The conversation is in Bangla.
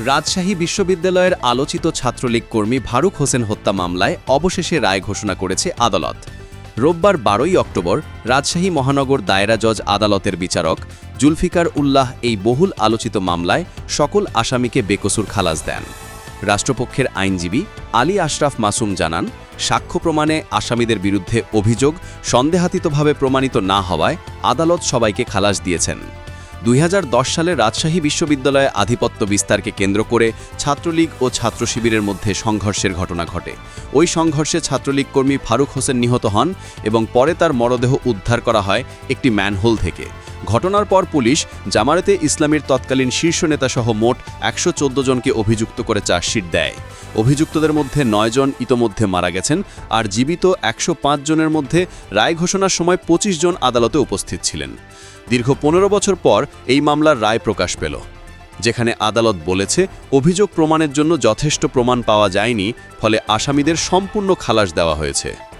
রাজশাহী বিশ্ববিদ্যালয়ের আলোচিত ছাত্রলীগ কর্মী ফারুক হোসেন হত্যা মামলায় অবশেষে রায় ঘোষণা করেছে আদালত। রোববার বারোই অক্টোবর রাজশাহী মহানগর দায়রা জজ আদালতের বিচারক জুলফিকার উল্লাহ এই বহুল আলোচিত মামলায় সকল আসামিকে বেকসুর খালাস দেন। রাষ্ট্রপক্ষের আইনজীবী আলী আশরাফ মাসুম জানান, সাক্ষ্য প্রমাণে আসামিদের বিরুদ্ধে অভিযোগ সন্দেহাতীতভাবে প্রমাণিত না হওয়ায় আদালত সবাইকে খালাস দিয়েছেন। দুই হাজার দশ সালে রাজশাহী বিশ্ববিদ্যালয়ে আধিপত্য বিস্তারকে কেন্দ্র করে ছাত্রলীগ ও ছাত্র শিবিরের মধ্যে সংঘর্ষের ঘটনা ঘটে। ওই সংঘর্ষে ছাত্রলীগ কর্মী ফারুক হোসেন নিহত হন এবং পরে তার মরদেহ উদ্ধার করা হয় একটি ম্যানহোল থেকে। ঘটনার পর পুলিশ জামায়াতে ইসলামীর তৎকালীন শীর্ষ নেতাসহ মোট একশো চোদ্দ জনকে অভিযুক্ত করে চার্জশিট দেয়। অভিযুক্তদের মধ্যে নয়জন ইতোমধ্যে মারা গেছেন আর জীবিত একশো পাঁচ জনের মধ্যে রায় ঘোষণার সময় ২৫ জন আদালতে উপস্থিত ছিলেন। দীর্ঘ পনেরো বছর পর এই মামলার রায় প্রকাশ পেল। যেখানে আদালত বলেছে, অভিযোগ প্রমাণের জন্য যথেষ্ট প্রমাণ পাওয়া যায়নি, ফলে আসামিদের সম্পূর্ণ খালাস দেওয়া হয়েছে।